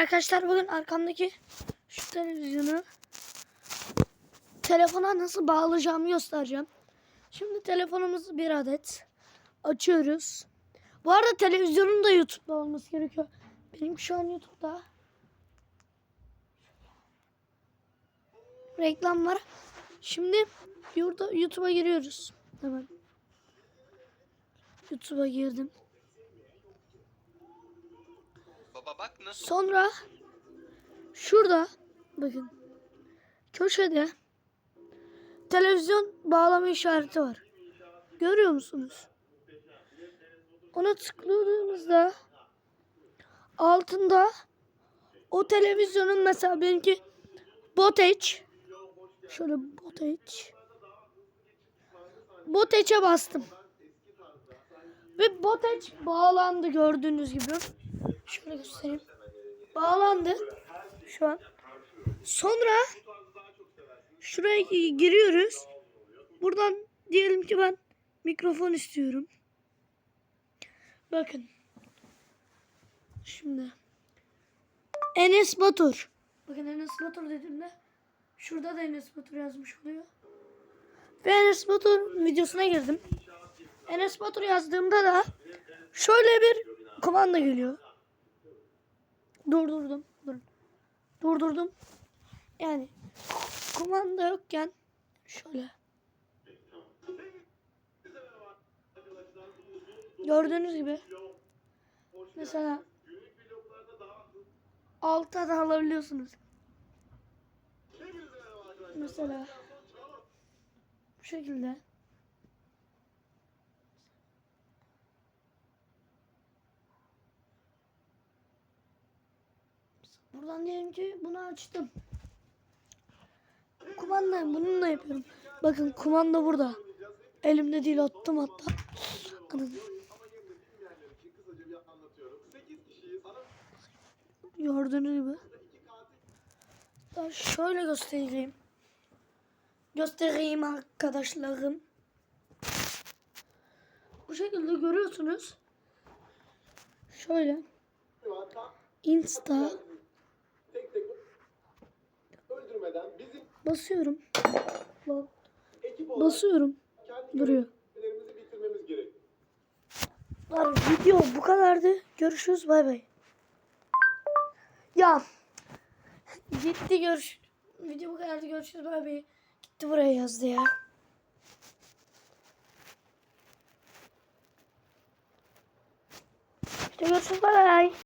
arkadaşlar bugün arkamdaki şu televizyonu telefona nasıl bağlayacağımı göstereceğim. Şimdi telefonumuzu bir adet açıyoruz. Bu arada televizyonun da YouTube'da olması gerekiyor. Benim şu an YouTube'da. Reklam var. Şimdi yurda YouTube'a giriyoruz. Hemen. YouTube'a girdim. Baba nasıl Sonra şurada bakın köşede televizyon bağlama işareti var. Görüyor musunuz? Ona tıkladığımızda altında o televizyonun mesela benimki Boteç şöyle Boteç Boteç'e bastım. Ve Boteç bağlandı gördüğünüz gibi. Şöyle göstereyim. Bağlandı şu an. Sonra şuraya gi- giriyoruz. Buradan diyelim ki ben mikrofon istiyorum. Bakın. Şimdi. Enes Batur. Bakın Enes Batur dediğimde şurada da Enes Batur yazmış oluyor. Ve Enes Batur videosuna girdim. Enes Batur yazdığımda da şöyle bir komanda geliyor. Durdurdum. Dur. Durdurdum. Yani kumanda yokken şöyle. Gördüğünüz gibi mesela alta da alabiliyorsunuz. Mesela bu şekilde. Buradan diyelim ki bunu açtım. Kumanda bununla yapıyorum. Bakın kumanda burada. Elimde değil attım hatta. Gördüğünüz gibi. Daha şöyle göstereyim. Göstereyim arkadaşlarım. Bu şekilde görüyorsunuz. Şöyle. Insta basıyorum. Basıyorum. Duruyor. Var, video bu kadardı. Görüşürüz. Bay bay. Ya. Gitti görüş. Video bu kadardı. Görüşürüz. Bay bay. Gitti buraya yazdı ya. İşte görüşürüz. Bay bay.